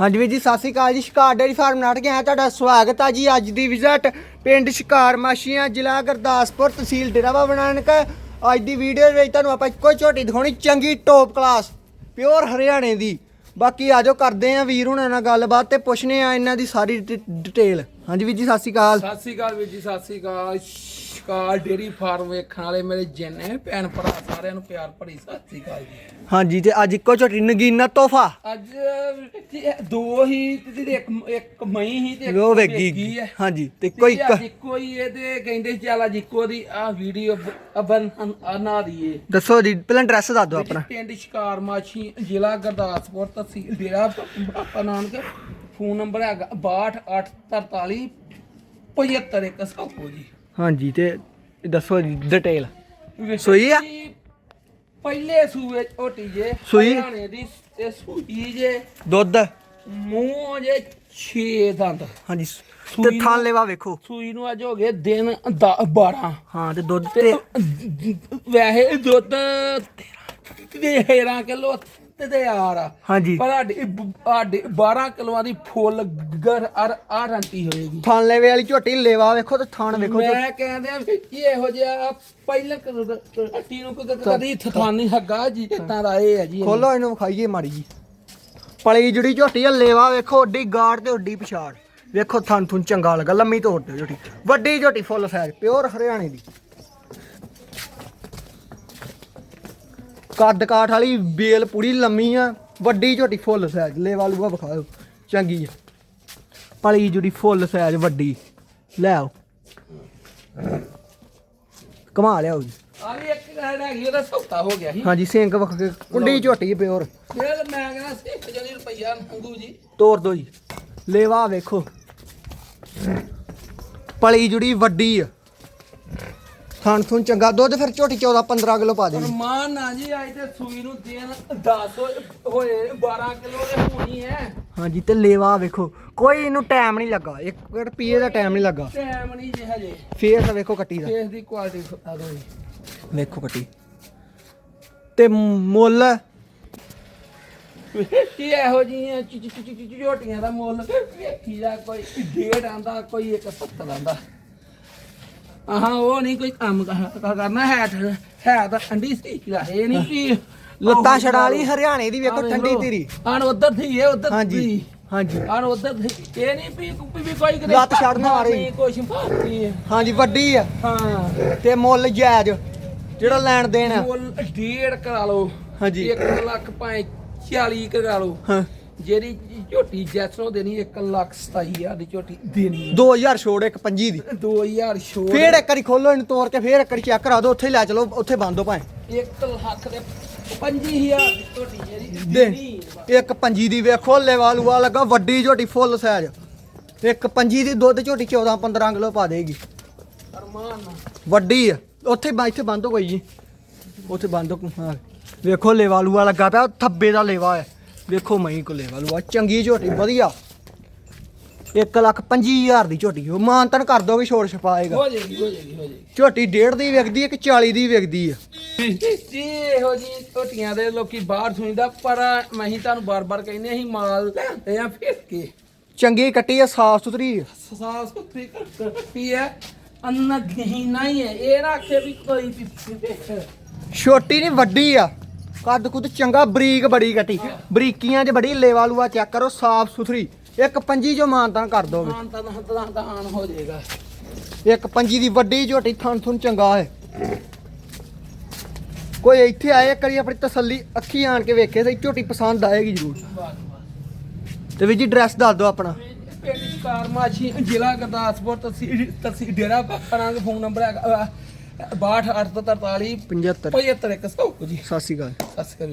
ਹਾਂਜੀ ਵੀਰ ਜੀ, ਸਤਿ ਸ਼੍ਰੀ ਅਕਾਲ ਜੀ। ਸ਼ਿਕਾਰ ਡੇਰੀ ਫਾਰਮ ਨਾਟ ਕੇ ਆਇਆ ਤੁਹਾਡਾ ਸਵਾਗਤ ਆ ਜੀ ਅੱਜ ਦੀ ਵਿਜ਼ਿਟ ਪਿੰਡ ਸ਼ਿਕਾਰ ਮਾਸ਼ੀਆਂ, ਜ਼ਿਲ੍ਹਾ ਗੁਰਦਾਸਪੁਰ ਤਹਿਸੀਲ ਡੇਰਾ ਬਾਬਾ ਨਾਨਕ ਅੱਜ ਦੀ ਵੀਡੀਓ ਵਿੱਚ ਤੁਹਾਨੂੰ ਆਪਾਂ ਇੱਕੋ ਝੋਟੀ ਦਿਖਾਉਣੀ, ਚੰਗੀ ਟੌਪ ਕਲਾਸ ਪਿਓਰ ਹਰਿਆਣੇ ਦੀ। ਬਾਕੀ ਆਜੋ ਕਰਦੇ ਆ ਵੀਰ ਹੁਣਾਂ ਨਾਲ ਗੱਲਬਾਤ ਤੇ ਪੁੱਛਨੇ ਆ ਇਹਨਾਂ ਦੀ ਸਾਰੀ ਡਿ- ਡਿਟੇਲ ਹਾਂਜੀ ਵੀਰ ਜੀ, ਸਤਿ ਸ਼੍ਰੀ ਅਕਾਲ। ਸਤਿ ਸ੍ਰੀ ਅਕਾਲ ਵੀਰ ਜੀ, ਸਤਿ ਸ੍ਰੀ ਅਕਾਲ। ਸ਼ਿਕਾਰ ਡੇਰੀ ਫਾਰਮ ਵੇਖਣ ਵਾਲੇ ਮੇਰੇ ਜਿੰਨੇ ਭੈਣ ਭਰਾ ਸਾਰਿਆਂ ਨੂੰ ਪਿਆਰ ਭਰੀ ਸਤਿ ਸ੍ਰੀ ਅਕਾਲ ਜੀ। ਹਾਂਜੀ ਤੇ ਅੱਜ ਇੱਕੋ ਝੋਟੀ ਨਗੀਨਾ ਤੋਹਫਾ? ਅੱਜ ਦੋ ਹੀ ਤੇ ਇੱਕ ਇੱਕ ਮਈ ਹੀ ਤੇ ਇੱਕ ਉਹ ਵੇਗੀ ਹੈ ਹਾਂਜੀ ਤੇ ਕੋਈ ਇੱਕੋ ਹੀ ਇਹਦੇ ਕਹਿੰਦੇ ਚੱਲ ਅੱਜ ਇੱਕੋ ਦੀ ਆ ਵੀਡੀਓ ਅਬਨ ਅਨਾ ਦੀਏ। ਦੱਸੋ ਜੀ ਪਹਿਲਾਂ ਐਡਰੈਸ ਦੱਸ ਦਿਓ ਆਪਣਾ। ਪਿੰਡ ਸ਼ਿਕਾਰ ਮਾਛੀ ਜ਼ਿਲ੍ਹਾ ਗੁਰਦਾਸਪੁਰ ਤਹਿਸੀਲ ਡੇਰਾ ਬਾਬਾ ਨਾਨਕ। ਫੋਨ ਨੰਬਰ ਹੈਗਾ 62843 751 ਜੀ। ਹਾਂਜੀ ਤੇ ਦੱਸੋ ਜੀ ਡਿਟੇਲ ਸੂਈ ਆ? ਪਹਿਲੇ ਸੂਏ ਝੋਟੀ ਜੇ ਸੂਈ? ਹਰਿਆਣੇ ਦੀ ਤੇ ਸੂਈ ਜੇ ਦੁੱਧ? ਮੂੰਹ ਜੇ 6 ਦੰਦ। ਹਾਂਜੀ ਸੂਈ ਤੇ ਨੂੰ- ਥਾਂ ਲੈਵਾ ਵੇਖੋ। ਸੂਈ ਨੂੰ ਅੱਜ ਹੋ ਗਏ ਦਿਨ 12 ਹਾਂ ਤੇ ਦੁੱਧ ਤੇ ਤੇ ਵੈਸੇ ਦੁੱਧ 13 ਕਿਲੋ ਤੇ ਤੇ ਯਾਰ। ਆ ਹਾਂਜੀ। ਪਰ ਸਾਡੀ ਸਾਡੀ 12 ਕਿਲੋਆਂ ਦੀ ਫੁੱਲ ਗਰ ਅਰ ਆਰੰਟੀ ਹੋਏਗੀ। ਥਾਂ ਲੈਵੇ ਵਾਲੀ ਝੋਟੀ ਲੈਵਾ ਵੇਖੋ ਤੇ ਥਾਣ ਵੇਖੋ ਤੇ ਮੈਂ ਕਹਿੰਦੇ ਆ ਵੀ ਇਹ ਜਿਹਾ ਪਹਿਲਾਂ ਕੱਟੀ ਨੂੰ ਕਦੇ ਥਾਨ ਨਹੀਂ ਹੈਗਾ ਜੀ ਇਤਾਂ ਦਾ ਇਹ ਹੈ ਜੀ। ਖੋਲੋ ਇਹਨੂੰ ਵਿਖਾਈਏ ਮਾੜੀ ਜੀ। ਪਲੀ ਜੁੜੀ ਝੋਟੀ ਆ ਲੈਵਾ ਵੇਖੋ ਓਡੀ ਗਾੜ ਤੇ ਓਡੀ ਪਛਾੜ। ਵੇਖੋ ਥਣ ਥੁਣ ਚੰਗਾ ਲੱਗਾ ਲੰਮੀ ਤੋੜ ਤੇ ਝੋਟੀ। ਵੱਡੀ ਝੋਟੀ ਫੁੱਲ ਸਾਈਜ਼ ਪਿਓਰ ਹਰਿਆਣੇ ਦੀ। ਕੱਦ ਕਾਠ ਵਾਲੀ ਬੇਲ ਪੂਰੀ ਲੰਮੀ ਆ ਵੱਡੀ ਝੋਟੀ ਫੁੱਲ ਸਾਈਜ਼ ਲੈਵਾ ਲੂਆ ਵਿਖਾਓ ਚੰਗੀ ਆ। ਪਲੀ ਜੁੜੀ ਫੁੱਲ ਸਾਈਜ਼ ਵੱਡੀ। ਲੈ ਆਓ। ਕਮਾ ਲਿਆਓ ਜੀ। ਆ ਵੀ ਇੱਕ ਗੱਲ ਹੈਗੀ ਉਹਦਾ ਸੌਤਾ ਹੋ ਗਿਆ ਸੀ। ਹਾਂਜੀ ਸਿੰਘ ਵਖ ਕੇ ਕੁੰਡੀ ਝੋਟੀ ਪਿਓਰ। ਤਾਂ ਮੈਂ ਕਹਿੰਦਾ ਸਿੱਖ ਜਣੀ ਰੁਪਈਆ ਮੰਗੂ ਜੀ। ਤੋੜ ਦੋ ਜੀ। ਲੇਵਾ ਵੇਖੋ। ਪਲੀ ਜੁੜੀ ਵੱਡੀ ਆ। ਥਣ ਥੁਣ ਚੰਗਾ ਦੁੱਧ ਫਿਰ ਝੋਟੀ 14 15 ਕਿਲੋ ਪਾ ਦੇਣੀ। ਮਾਨ ਨਾ ਜੀ ਅੱਜ ਤੇ ਸੂਈ ਨੂੰ ਦੇਣ 10 ਹੋਏ 12 ਕਿਲੋ ਦੇ ਹੋਣੀ ਹੈ। ਹਾਂਜੀ ਤੇ ਲੇਵਾ ਵੇਖੋ ਕੋਈ ਇਹਨੂੰ ਟਾਈਮ ਨਹੀਂ ਲੱਗਾ ਇੱਕ ਰੁਪਈਏ ਦਾ ਟਾਈਮ ਨਹੀਂ ਲੱਗਾ। ਟਾਈਮ ਨਹੀਂ ਜੇ ਹਜੇ। ਫੇਰ ਤਾਂ ਵੇਖੋ ਕੱਟੀ ਦਾ। ਫੇਸ ਦੀ ਕੁਆਲਿਟੀ ਆ ਦੋ ਜੀ ਵੇਖੋ ਕੱਟੀ। ਤੇ ਮੁੱਲ? ਕੀ ਇਹੋ ਚ- ਝੋਟੀਆਂ ਦਾ ਮੁੱਲ ਵੇਖੀ ਦਾ ਕੋਈ ਡੇਢ ਆਂਦਾ ਕੋਈ ਇੱਕ 70 ਆਂਦਾ। ਆਹਾਂ ਉਹ ਨਹੀਂ ਕੋਈ ਕੰਮ ਕਰ- ਕਰਨਾ ਹੈ ਹੈ ਤਾਂ ਠੰਡੀ ਸੀ ਇਹ ਨਹੀਂ ਵੀ ਲੱਤਾਂ ਛੜਾ ਵਾਲੀ ਹਰਿਆਣੇ ਦੀ ਵੇਖੋ ਠੰਡੀ ਤੇਰੀ ਆਣ ਉਧਰ ਥੀ ਇਹ ਉਧਰ ਹਾਂਜੀ ਹਾਂਜੀ। ਆਣ ਉਧਰ ਇਹ ਨਹੀਂ ਵੀ ਕੋਈ ਵੀ ਕੋਈ ਕਿਤੇ ਲੱਤ ਛੱਡਣ ਵਾਲੀ। ਕੁਛ ਮਾਰਨੀ ਹੈ ਹਾਂਜੀ ਵੱਡੀ ਆ। ਹਾਂ। ਤੇ ਮੁੱਲ ਜਾਇਜ਼ ਜਿਹੜਾ ਲੈਣ ਦੇਣ ਆ। ਮੁੱਲ ਡੇਢ ਕਰਾ ਲਓ। ਹਾਂਜੀ। 1 ਲੱਖ ਭਾਵੇਂ 40 ਕਰਾ ਲਓ। ਹਾਂ। ਜਿਹੜੀ ਝੋਟੀ ਜੈਸਨੋ ਦੇਣੀ 1 ਲੱਖ 27 ਹਜ਼ਾਰ ਦੀ ਝੋਟੀ ਦੇਣੀ 2000 ਛੋੜ ਇੱਕ ਪੰਜੀ ਦੀ। 2000 ਛੋੜ। ਫੇਰ ਇੱਕ ਵਾਰੀ ਖੋਲੋ ਇਹਨੂੰ ਤੋੜ ਕੇ ਫੇਰ ਇੱਕ ਵਾਰੀ ਚੈੱਕ ਕਰਾ ਦਿਓ ਉੱਥੇ ਲੈ ਚਲੋ ਉੱਥੇ ਬੰਦ ਹੋ ਭਾਵੇਂ। 1 ਲੱਖ ਦੇ 25000 ਦੀ ਝੋਟੀ ਜਿਹੜੀ ਦੇਣੀ ਇੱਕ ਪੰਜੀ ਦੀ ਵੇਖੋ ਲੈਵਾ ਲੂਆ ਲੱਗਾ ਵੱਡੀ ਝੋਟੀ ਫੁੱਲ ਸਾਈਜ਼ ਇੱਕ ਪੰਜੀ ਦੀ ਦੁੱਧ ਝੋਟੀ 14 15 ਕਿਲੋ ਪਾ ਦੇਗੀ। ਅਰਮਾਨ। ਵੱਡੀ ਆ। ਉੱਥੇ ਇੱਥੇ ਬੰਦ ਹੋ ਗਈ ਜੀ। ਉੱਥੇ ਬੰਦ ਹੋ ਵੇਖੋ ਲੈਵਾ ਲੂਆ ਲੱਗਾ ਪਿਆ ਥੱਬੇ ਦਾ ਲੈਵਾ ਹੈ। ਵੇਖੋ ਮਹੀਂ ਕੋ ਲੈਵਾ ਲੂਆ ਚੰਗੀ ਝੋਟੀ ਵਧੀਆ। 1 ਲੱਖ 25000 ਦੀ ਝੋਟੀ ਉਹ ਮਾਨਤਨ ਕਰ ਦੋਗੇ ਛੋੜ ਛਪਾਏਗਾ। ਹੋ ਜਾਏਗੀ ਹੋ ਜਾਏਗੀ ਹੋ ਜਾਏਗੀ। ਝੋਟੀ ਡੇਢ ਦੀ ਵਿਕਦੀ ਹੈ ਕਿ 40 ਦੀ ਵਿਕਦੀ ਆ। ਜੀ ਇਹੋ ਜੀ ਝੋਟੀਆਂ ਦੇ ਲੋਕੀ ਬਾਹਰ ਸੁਣੀਦਾ ਪਰ ਮੈਂ ਹੀ ਤੁਹਾਨੂੰ ਬਾਰ-ਬਾਰ ਕਹਿੰਦੇ ਅਸੀਂ ਮਾਲ ਲੈਂਦੇ ਆ ਫਿਰ ਕੇ। ਚੰਗੀ ਕੱਟੀ ਆ ਸਾਫ਼ ਸੁਥਰੀ ਆ। ਸਾਸ ਕੁੱਤੀ ਕਰਤੀ ਹੈ ਅੰਨਾ ਗਹੀ ਨਹੀਂ ਹੈ ਇਹ ਨਾ ਆਖੇ ਵੀ ਕੋਈ ਛੋਟੀ ਨਹੀਂ ਵੱਡੀ ਆ। ਕੱਦ ਕੁੱਦ ਚੰਗਾ ਬਰੀਕ ਬੜੀ ਕੱਟੀ ਬਰੀਕੀਆਂ 'ਚ ਬੜੀ ਲੇਵਾ ਲੂਆ ਚੈੱਕ ਕਰੋ ਸਾਫ਼ ਸੁਥਰੀ। ਇੱਕ ਪੰਜੀ ਜੋ ਮਾਨਤਾਂ ਕਰ ਦੋਗੇ ਹਾਂ ਤਾਂ ਦਾ ਆਨ ਹੋ ਜਾਏਗਾ। ਇੱਕ ਪੰਜੀ ਦੀ ਵੱਡੀ ਝੋਟੀ ਥਣ ਥੁਣ ਚੰਗਾ ਹੈ। ਕੋਈ ਇੱਥੇ ਆਏ ਕਰੀ ਆਪਣੀ ਤਸੱਲੀ ਅੱਖੀ ਆਣ ਕੇ ਵੇਖੇ ਸਹੀ ਝੋਟੀ ਪਸੰਦ ਆਏਗੀ ਜ਼ਰੂਰ। ਤੇ ਵੀ ਜੀ ਡਰੈਸ ਦੱਸ ਦਿਓ ਆਪਣਾ। ਪਿੰਡ ਸ਼ਿਕਾਰ ਮਾਛੀ ਜ਼ਿਲ੍ਹਾ ਗੁਰਦਾਸਪੁਰ ਤਹਿਸੀਲ ਤਹਿਸੀਲ ਡੇਰਾ ਬਾਬਾ ਫੋਨ ਨੰਬਰ ਹੈਗਾ। 6243 75 75 100 ਜੀ। ਸਤਿ ਸ਼੍ਰੀ ਅਕਾਲ। ਸਤਿ ਸ਼੍ਰੀ ਅਕਾਲ।